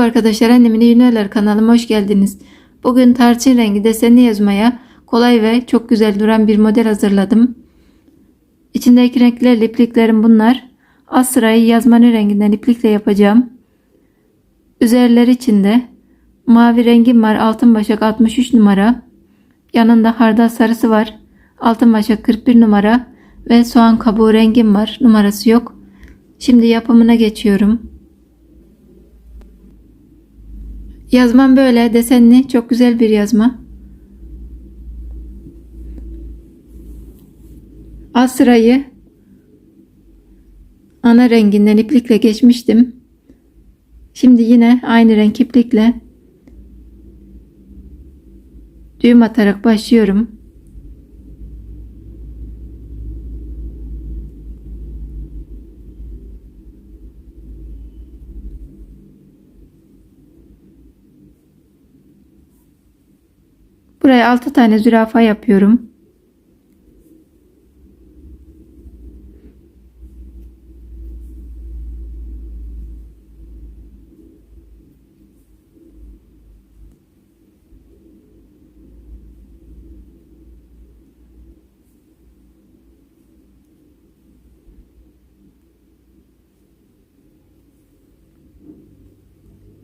Merhaba arkadaşlar annemin Ünlüler kanalıma hoş geldiniz. Bugün tarçın rengi desenli yazmaya kolay ve çok güzel duran bir model hazırladım. İçindeki renkler ipliklerim bunlar. Az sırayı yazmanı renginden iplikle yapacağım. Üzerleri içinde mavi rengim var altın başak 63 numara. Yanında hardal sarısı var. Altın başak 41 numara ve soğan kabuğu rengim var. Numarası yok. Şimdi yapımına geçiyorum. Yazmam böyle desenli çok güzel bir yazma. Az sırayı ana renginden iplikle geçmiştim. Şimdi yine aynı renk iplikle düğüm atarak başlıyorum. Buraya 6 tane zürafa yapıyorum.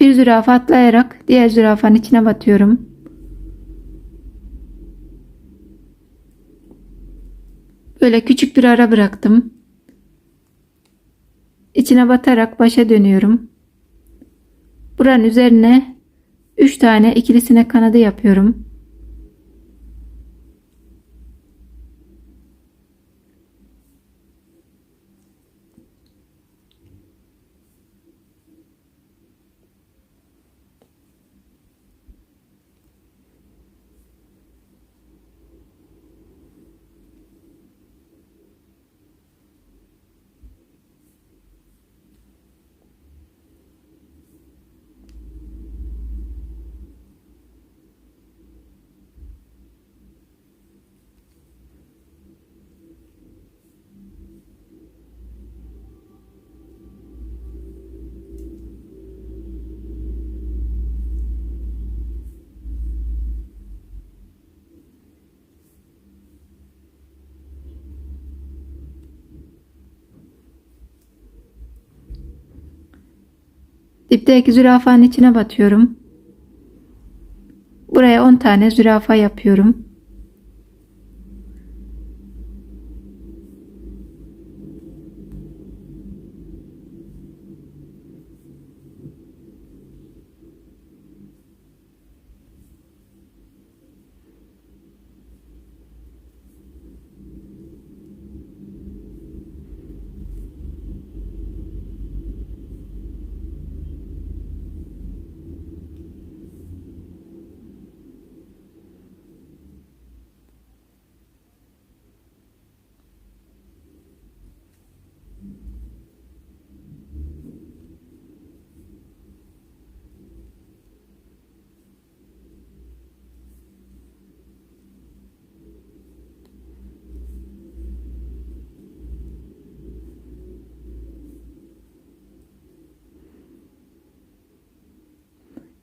Bir zürafa atlayarak diğer zürafanın içine batıyorum. Böyle küçük bir ara bıraktım. İçine batarak başa dönüyorum. Buranın üzerine 3 tane ikili sinek kanadı yapıyorum. Dipteki zürafanın içine batıyorum. Buraya 10 tane zürafa yapıyorum.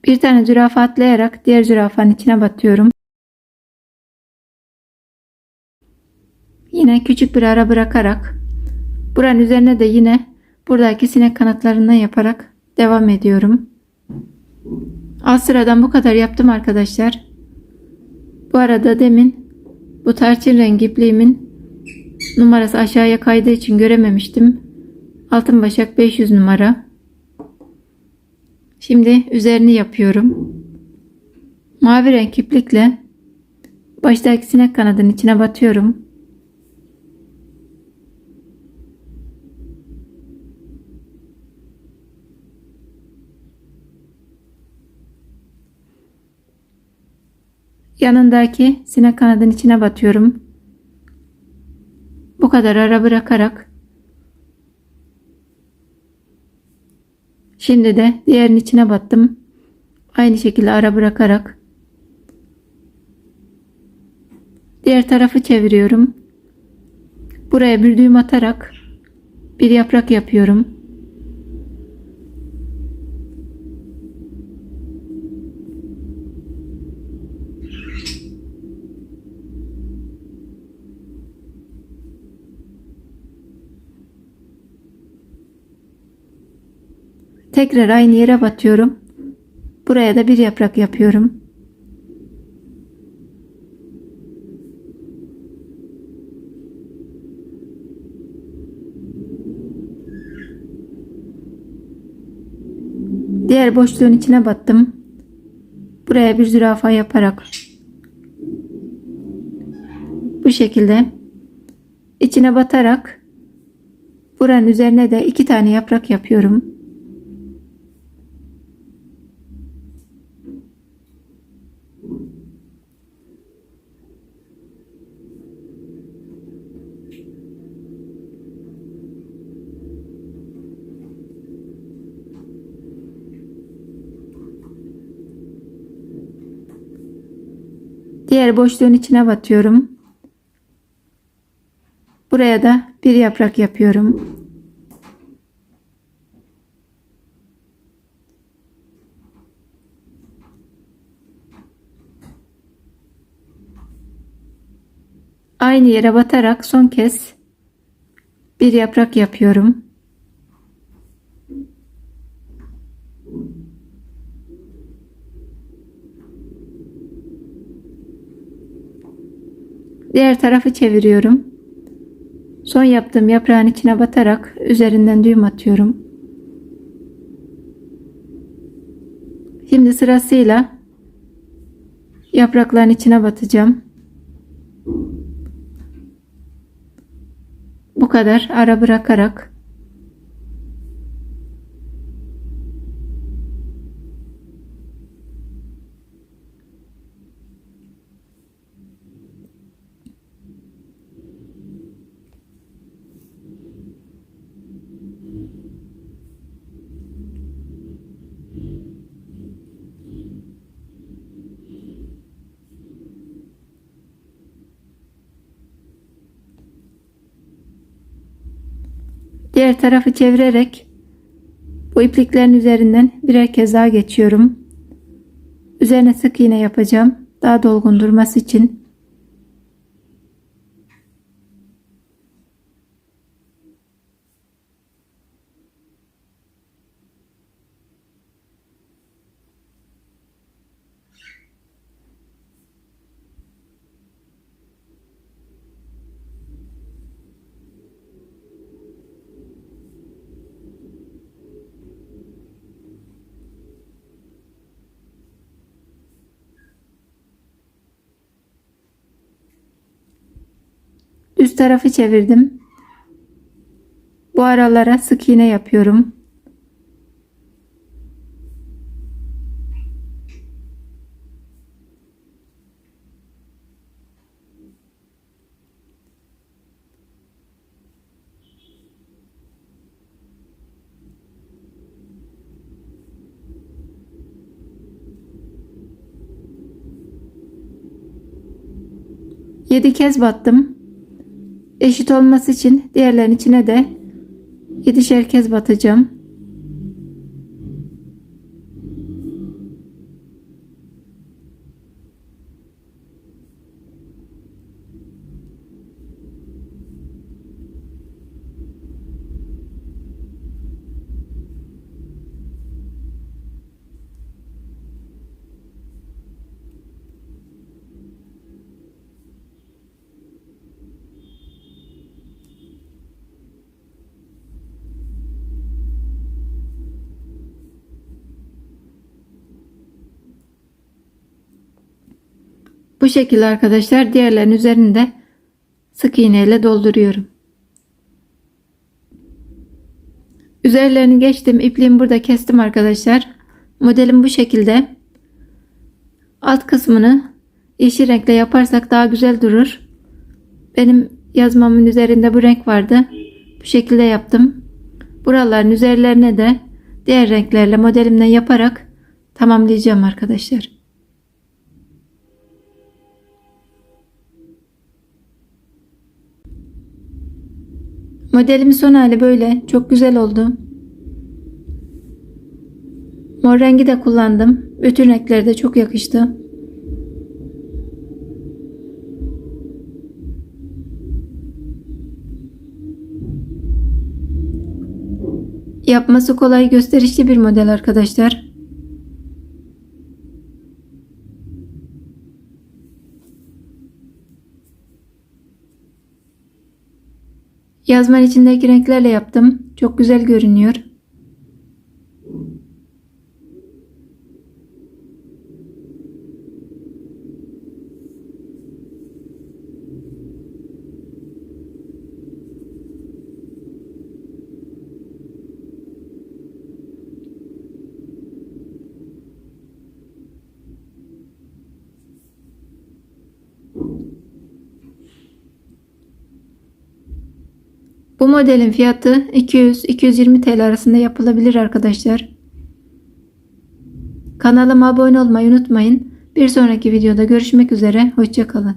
Bir tane zürafa atlayarak diğer zürafanın içine batıyorum. Yine küçük bir ara bırakarak buranın üzerine de yine buradaki sinek kanatlarından yaparak devam ediyorum. Az sıradan bu kadar yaptım arkadaşlar. Bu arada demin bu tarçın rengi ipliğimin numarası aşağıya kaydığı için görememiştim. Altın başak 500 numara. Şimdi üzerini yapıyorum. Mavi renk iplikle baştaki sinek kanadının içine batıyorum. Yanındaki sinek kanadının içine batıyorum. Bu kadar ara bırakarak Şimdi de diğerinin içine battım. Aynı şekilde ara bırakarak diğer tarafı çeviriyorum. Buraya bir düğüm atarak bir yaprak yapıyorum. Tekrar aynı yere batıyorum. Buraya da bir yaprak yapıyorum. Diğer boşluğun içine battım. Buraya bir zürafa yaparak bu şekilde içine batarak buranın üzerine de iki tane yaprak yapıyorum. Diğer boşluğun içine batıyorum. Buraya da bir yaprak yapıyorum. Aynı yere batarak son kez bir yaprak yapıyorum. Diğer tarafı çeviriyorum. Son yaptığım yaprağın içine batarak üzerinden düğüm atıyorum. Şimdi sırasıyla yaprakların içine batacağım. Bu kadar ara bırakarak Diğer tarafı çevirerek bu ipliklerin üzerinden birer kez daha geçiyorum. Üzerine sık iğne yapacağım. Daha dolgun durması için. Üst tarafı çevirdim. Bu aralara sık iğne yapıyorum. Yedi kez battım. Eşit olması için diğerlerin içine de 7'şer kez batacağım. Bu şekilde arkadaşlar diğerlerin üzerinde sık iğne ile dolduruyorum. Üzerlerini geçtim. İpliğimi burada kestim arkadaşlar. Modelim bu şekilde. Alt kısmını yeşil renkle yaparsak daha güzel durur. Benim yazmamın üzerinde bu renk vardı. Bu şekilde yaptım. Buraların üzerlerine de diğer renklerle modelimden yaparak tamamlayacağım arkadaşlar. Modelimin son hali böyle. Çok güzel oldu. Mor rengi de kullandım. Bütün renkleri de çok yakıştı. Yapması kolay gösterişli bir model arkadaşlar. Yazman içindeki renklerle yaptım. Çok güzel görünüyor. Bu modelin fiyatı 200-220 TL arasında yapılabilir arkadaşlar. Kanalıma abone olmayı unutmayın. Bir sonraki videoda görüşmek üzere. Hoşçakalın.